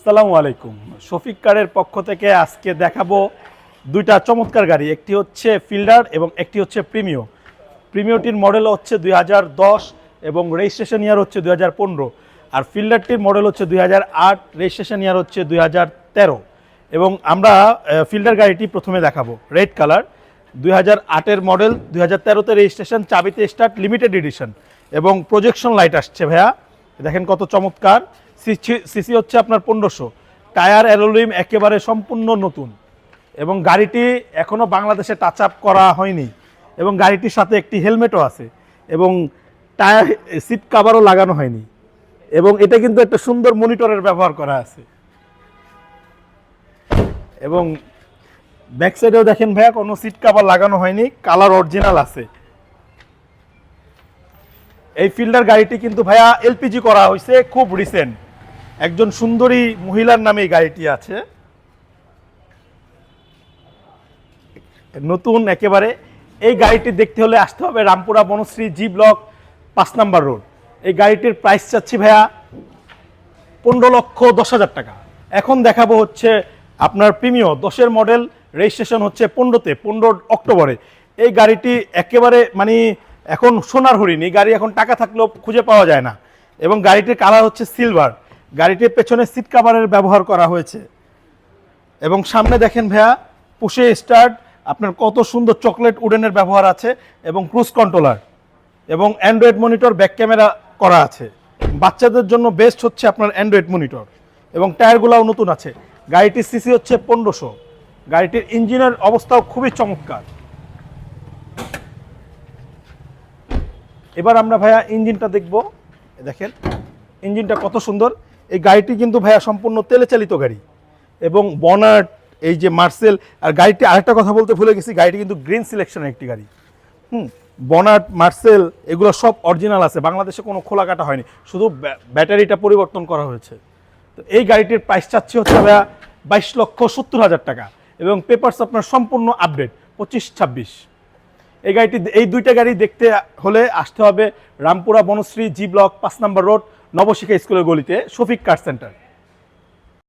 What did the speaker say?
আসসালামু আলাইকুম। শফিক কারের পক্ষ থেকে আজকে দেখাবো দুইটা চমৎকার গাড়ি, একটি হচ্ছে ফিল্ডার এবং একটি হচ্ছে প্রিমিও। প্রিমিওটির মডেল হচ্ছে দুই হাজার দশ এবং রেজিস্ট্রেশন ইয়ার হচ্ছে দুই হাজার পনেরো আর ফিল্ডারটির মডেল হচ্ছে দুই হাজার আট, রেজিস্ট্রেশন ইয়ার হচ্ছে দুই হাজার তেরো। এবং আমরা ফিল্ডার গাড়িটি প্রথমে দেখাবো, রেড কালার। দুই হাজার আটের মডেল, দুই হাজার তেরোতে রেজিস্ট্রেশন, চাবিতে স্টার্ট লিমিটেড এডিশন এবং প্রজেকশন লাইট আসছে ভাইয়া। দেখেন কত চমৎকার। সিসি হচ্ছে আপনার পনেরোশো। টায়ার অ্যালোলিম একেবারে সম্পূর্ণ নতুন। এবং গাড়িটি এখনও বাংলাদেশে টাচ আপ করা হয়নি। এবং গাড়িটির সাথে একটি হেলমেটও আছে। এবং টায়ার সিট কাভারও লাগানো হয়নি। এবং এটা কিন্তু একটা সুন্দর মনিটরের ব্যবহার করা আছে। এবং ব্যাক সাইডেও দেখেন ভাইয়া, কোনো সিট কাভার লাগানো হয়নি। কালার অরিজিনাল আছে। এই ফিল্ডার গাড়িটি কিন্তু ভাইয়া এলপিজি করা হয়েছে খুব রিসেন্ট একজন সুন্দরী মহিলার নামে এই গাড়িটি আছে। নতুন একেবারে। এই গাড়িটি দেখতে হলে আসতে হবে রামপুরা বনশ্রী জি ব্লক পাঁচ নাম্বার রোড। এই গাড়িটির প্রাইস চাচ্ছি ভাইয়া পনেরো লক্ষ দশ হাজার টাকা। এখন দেখাবো হচ্ছে আপনার প্রিমিও দশের মডেল রেজিস্ট্রেশন হচ্ছে পনেরোতে, পনেরো অক্টোবরে। এই গাড়িটি একেবারে মানে এখন সোনার হরিণ, গাড়ি এখন টাকা থাকলেও খুঁজে পাওয়া যায় না। এবং গাড়িটির কালার হচ্ছে সিলভার গাড়িটির পেছনে সিট কাভারের ব্যবহার করা হয়েছে। এবং সামনে দেখেন ভাইয়া, পুষে স্টার্ট আপনার কত সুন্দর চকলেট উডেনের ব্যবহার আছে, এবং ক্রুজ কন্ট্রোলার এবং অ্যান্ড্রয়েড মনিটর ব্যাক ক্যামেরা করা আছে। বাচ্চাদের জন্য বেস্ট হচ্ছে আপনার অ্যান্ড্রয়েড মনিটর এবং টায়ারগুলাও নতুন আছে। গাড়িটির সিসি হচ্ছে পনেরোশো। গাড়িটির ইঞ্জিনের অবস্থাও খুবই চমৎকার। এবার আমরা ভাইয়া ইঞ্জিনটা দেখব। দেখেন, ইঞ্জিনটা কত সুন্দর। এই গাড়িটি কিন্তু ভাইয়া সম্পূর্ণ তেলে চালিত গাড়ি। এবং বনাট এই যে মার্সেল, আর গাড়িটি আরেকটা কথা বলতে ভুলে গেছি, গাড়িটি কিন্তু গ্রিন সিলেকশনের একটি গাড়ি। হুম বনাট মার্সেল, এগুলো সব অরিজিনাল আছে, বাংলাদেশে কোনো খোলা কাটা হয়নি, শুধু ব্য- ব্যাটারিটা পরিবর্তন করা হয়েছে। তো এই গাড়িটির প্রাইস চাচ্ছি হচ্ছে ভাইয়া বাইশ লক্ষ সত্তর হাজার টাকা, এবং পেপারস আপনার সম্পূর্ণ আপডেট পঁচিশ ছাব্বিশ। এই গাড়িটি এই দুইটা গাড়ি দেখতে হলে আসতে হবে রামপুরা বনশ্রী জি ব্লক পাঁচ নম্বর রোড, নবশিখা স্কুলের গলিতে, শফিক কার সেন্টার।